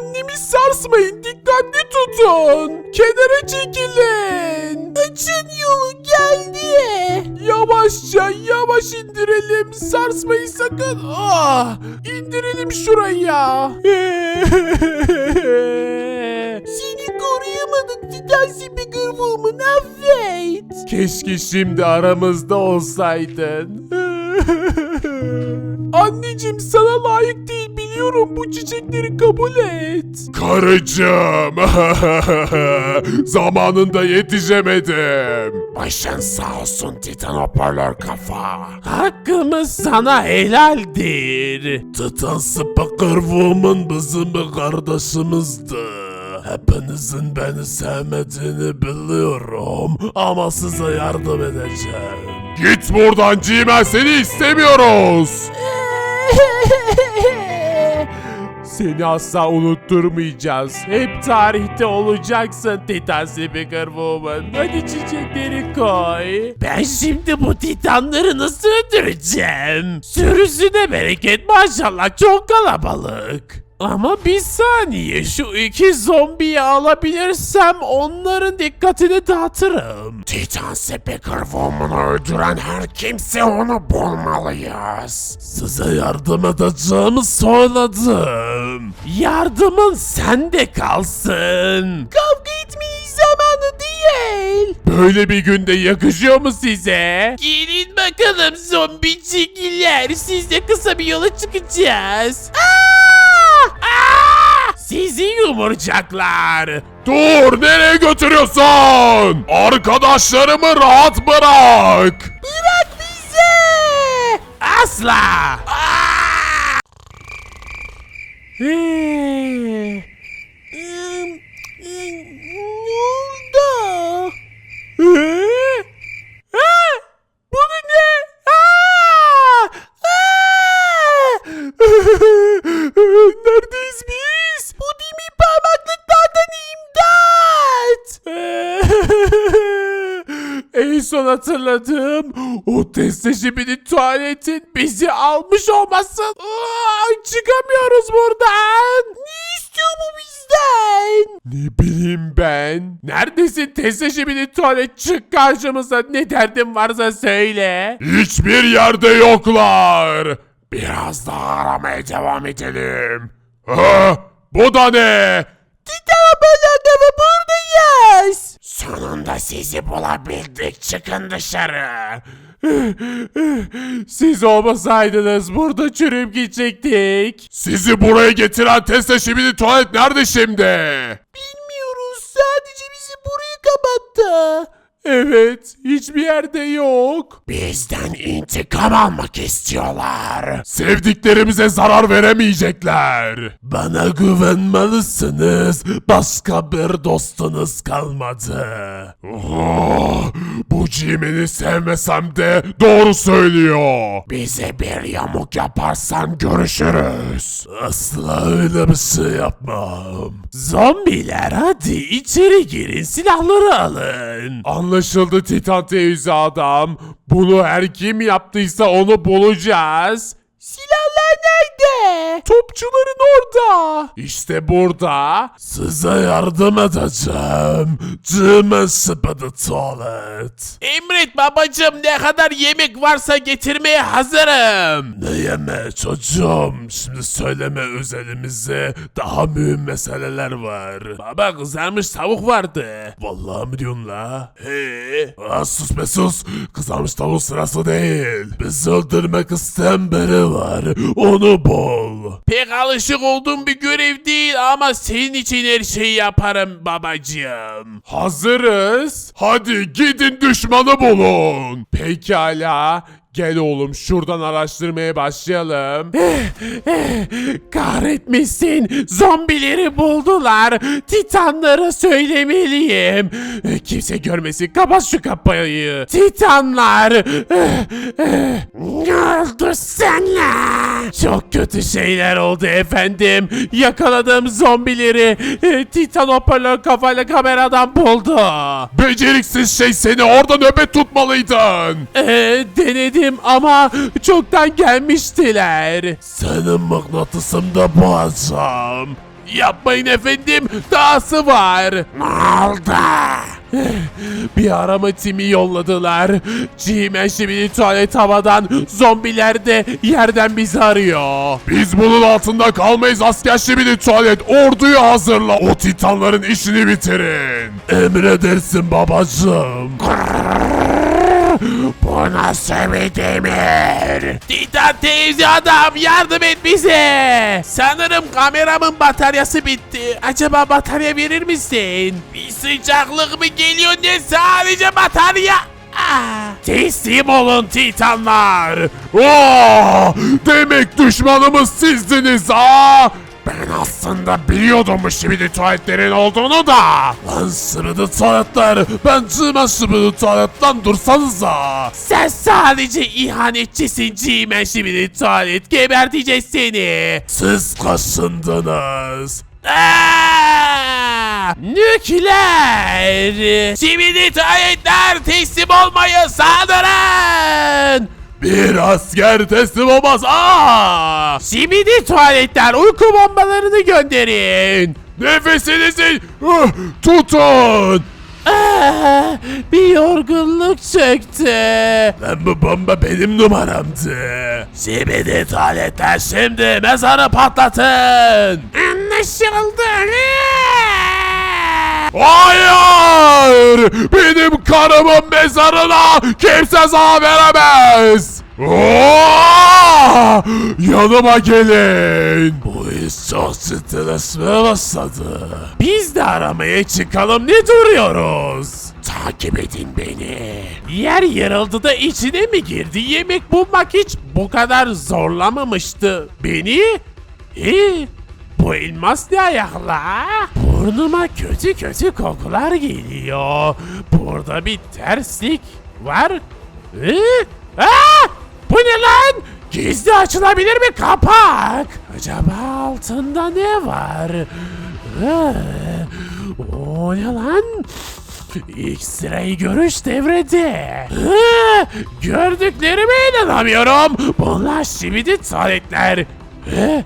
Annemi sarsmayın. Dikkatli tutun. Kenara çekilin. Açın yolu geldi. Yavaşça yavaş indirelim. Sarsmayın sakın. Ah, indirelim şuraya. Seni koruyamadık Titan Speaker Woman affet. Keşke şimdi aramızda olsaydın. Anneciğim sana layık değil biliyorum bu çiçekleri kabul et. Karıcığım zamanında yetişemedim. Başın sağ olsun Titan hoparlör kafa. Hakkımız sana helaldir. Titan Speaker Woman bizim bir kardeşimizdi. Hepinizin beni sevmediğini biliyorum ama size yardım edeceğim. Git buradan Cimen seni istemiyoruz. Seni asla unutturmayacağız. Hep tarihte olacaksın Titan Speaker Woman. Hadi çiçekleri koy. Ben şimdi bu titanları nasıl öldüreceğim? Sürüsüne bereket maşallah çok kalabalık. Ama bir saniye şu iki zombiyi alabilirsem onların dikkatini dağıtırım. Titan Speaker Woman'ı öldüren her kimse onu bulmalıyız. Size yardım edeceğimi söyledim. Yardımın sende kalsın. Kavga etmenin zamanı değil. Böyle bir günde yakışıyor mu size? Gelin bakalım zombicikler. Sizle kısa bir yola çıkacağız. Sizi yumurcaklar. Dur nereye götürüyorsun? Arkadaşlarımı rahat bırak. Bırak bizi. Asla. Ne oldu? Bunu ne? Aa! Aa! Neredeyiz biz? Bu dimi parmaklıklardan imdat! en son hatırladığım o testejibinin tuvaletin bizi almış olması. Aa, çıkamıyoruz buradan. Ne istiyor bu bizden? Ne bileyim ben. Neredesin testejibinin tuvalet çık karşımıza ne derdin varsa söyle. Hiçbir yerde yoklar. Biraz daha aramaya devam edelim. Ha, bu da ne? Titan balonları buradayız. Sonunda sizi bulabildik. Çıkın dışarı. Siz olmasaydınız burada çürüyüp gidecektik. Sizi buraya getiren Tesla şimdi tuvalet nerede şimdi? Bilmiyoruz. Sadece bizi buraya kapattı. Evet, hiçbir yerde yok. Bizden intikam almak istiyorlar. Sevdiklerimize zarar veremeyecekler. Bana güvenmelisiniz. Başka bir dostunuz kalmadı. Oh, bu Jimin'i sevmesem de doğru söylüyor. Bize bir yamuk yaparsan görüşürüz. Asla öyle bir şey yapmam. Zombiler hadi içeri girin silahları alın. Anlaşıldı Titan teyze adam. Bunu her kim yaptıysa onu bulacağız. Silahlar nerede? Topçuların orada. İşte burada. Size yardım edeceğim. Cime sıpıdı tuvalet. Emret babacım ne kadar yemek varsa getirmeye hazırım. Ne yeme çocuğum? Şimdi söyleme özelimize. Daha mühim meseleler var. Baba kızarmış tavuk vardı. Vallahi mi diyorsun la? He. Aa, sus be sus. Kızarmış tavuk sırası değil. Bizi öldürmek isteyen biri var. Onu bul. Pek alışık olduğum bir görev değil ama senin için her şeyi yaparım babacığım. Hazırız. Hadi gidin düşmanı bulun. Pekala. Gel oğlum şuradan araştırmaya başlayalım. Kahretmişsin. Zombileri buldular. Titanlara söylemeliyim. Kimse görmesin. Kapat şu kapıyı. Titanlar. Ne oldu sana? Çok kötü şeyler oldu efendim. Yakaladım zombileri. Titan hoparlör kafayla kameradan buldu. Beceriksiz şey seni orada nöbet tutmalıydın. Ee, denedim ama çoktan gelmiştiler. Senin mıknatısını da boğacağım. Yapmayın efendim. Dahası var. Ne oldu? Bir arama timi yolladılar. G-Man şimdi tuvalet havadan, zombiler de yerden bizi arıyor. Biz bunun altında kalmayız asker şimdi tuvalet. Orduyu hazırla. O titanların işini bitirin. Emredersin babacığım. Bu nasıl bir demir? Titan teyze adam yardım et bize. Sanırım kameramın bataryası bitti. Acaba batarya verir misin? Bir sıcaklık mı geliyor ne sadece batarya? Ah, Teslim olun Titanlar. Oh, demek düşmanımız sizdiniz ha. Ben aslında biliyordum şimdi tuvaletlerin olduğunu da. Lan sırada tuvaletler. Ben cımen şimdi tuvaletten dursanıza. Sen sadece ihanetçisin Cimen şimdi tuvalet. Geberteceğiz seni. Siz kaşındınız. Aa! Nükleer! Şimdi tuvaletler teslim olmayı saldırın! Bir asker teslim olmaz. Aa! Şimdi tuvaletler uyku bombalarını gönderin. Nefesinizi uh, tutun. Ah, bir yorgunluk çöktü. Lan bu bomba benim numaramdı. Şimdi tuvaletler şimdi mezarı patlatın. Anlaşıldı. Hayır! Benim karımın mezarına kimse zarar veremez! Yanıma gelin. Bu iş çok stresime başladı. Biz de aramaya çıkalım ne duruyoruz? Takip edin beni. Yer yarıldı da içine mi girdi? Yemek bulmak hiç bu kadar zorlamamıştı. Beni? İyi. Bu elmas ne ayakla? Burnuma kötü kötü kokular geliyor. Burada bir terslik var. Ee? Aa! Bu ne lan? Gizli açılabilir mi kapak? Acaba altında ne var? Ee, o ne lan? X-ray görüş devrede. Ee, gördüklerime inanamıyorum. Bunlar şimdi tuvaletler.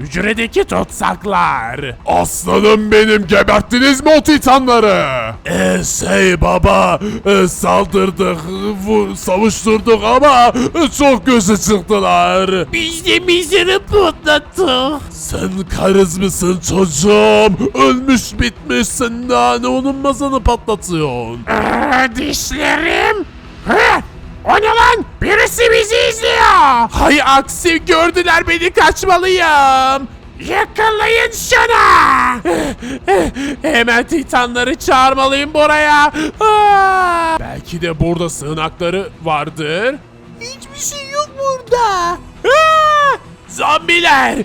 Hücredeki tutsaklar. Aslanım benim geberttiniz mi o titanları? Ee, şey baba e, saldırdık, vu- savuşturduk ama e, çok gözü çıktılar. Biz de mizeri patlattık. Sen karız mısın çocuğum? Ölmüş bitmişsin daha ne onun mazanı patlatıyorsun? dişlerim. O ne lan? Birisi bizi izliyor. Hay aksi gördüler beni kaçmalıyım. Yakalayın şunu. Hemen titanları çağırmalıyım buraya. Aa! Belki de burada sığınakları vardır. Hiçbir şey yok burada. Aa! Zombiler!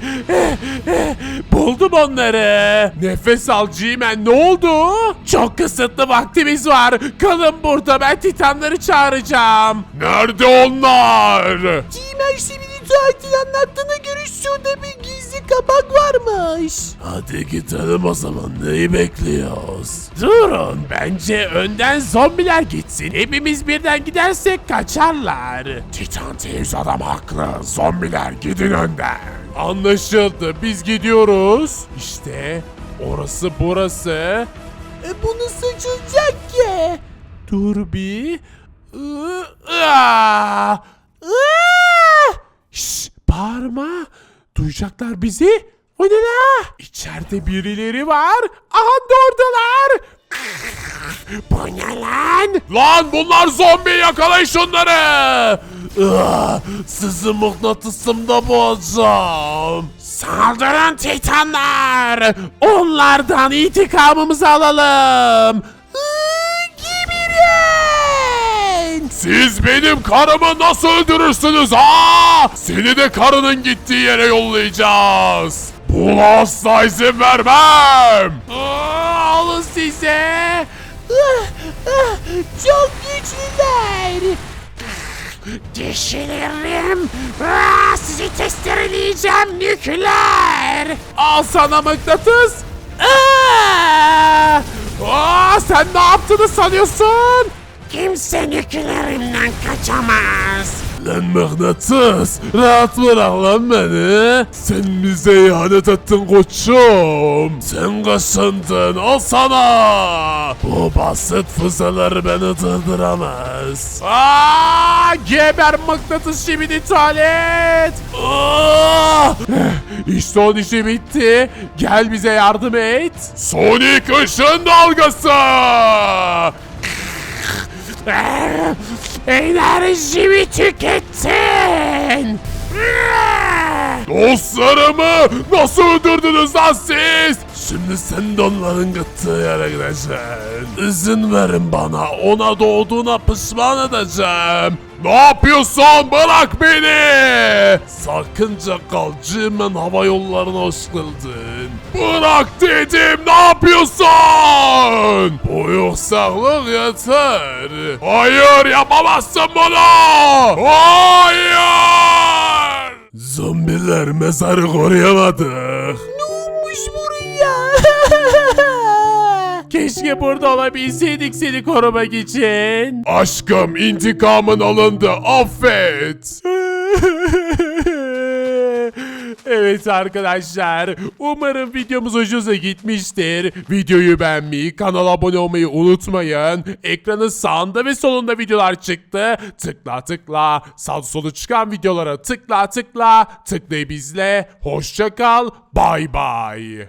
Buldum onları. Nefes al G-Man ne oldu? Çok kısıtlı vaktimiz var. Kalın burada ben titanları çağıracağım. Nerede onlar? Cimer şimdi tuvaletin anlattığına göre şurada bir kapak varmış. Hadi gidelim o zaman neyi bekliyoruz? Durun bence önden zombiler gitsin. Hepimiz birden gidersek kaçarlar. Titan teyze adam haklı. Zombiler gidin önden. Anlaşıldı biz gidiyoruz. İşte orası burası. E bu nasıl açılacak ki? Dur bir. Iı, aa! Aa! Şşş bağırma. Duyacaklar bizi. O ne la? İçeride birileri var. Aha da oradalar. Bu ne lan? Lan bunlar zombi yakalayın şunları. Aa, sizi mıknatısımda boğacağım. Saldırın titanlar. Onlardan intikamımızı alalım. Gibirin! Siz benim karımı nasıl öldürürsünüz ha? Seni de karının gittiği yere yollayacağız. Buna asla izin vermem. Aa, alın size. Ah, ah, çok güçlüler. Dişilerim. Aa, sizi testereleyeceğim nükleer. Al sana mıknatıs. Aa! Aa, sen ne yaptığını sanıyorsun? Kimse nükleerimden kaçamaz. Lan mıknatıs rahat bırak lan beni. Sen bize ihanet ettin koçum. Sen kaşındın al sana. Bu basit füzeler beni durduramaz. Aa, geber mıknatıs şimdi tuvalet. Aa! İşte onun işi bitti. Gel bize yardım et. Sonic ışın dalgası. Enerjimi tükettin. Dostlarımı nasıl öldürdünüz lan siz? Şimdi sen de onların gittiği yere gideceksin. İzin verin bana ona doğduğuna pişman edeceğim. Ne yapıyorsun? Bırak beni! Sakınca kal Cimen Hava Yolları'na hoş geldin. Bırak dedim ne yapıyorsun? Bu yükseklik yeter. Hayır yapamazsın bunu! Hayır! Zombiler mezarı koruyamadık. Ne olmuş buraya? Keşke burada olabilseydik seni korumak için. Aşkım intikamın alındı affet. Evet arkadaşlar umarım videomuz hoşunuza gitmiştir. Videoyu beğenmeyi, kanala abone olmayı unutmayın. Ekranın sağında ve solunda videolar çıktı. Tıkla tıkla sağ solu çıkan videolara tıkla tıkla tıklayıp izle. Hoşça kal bay bay.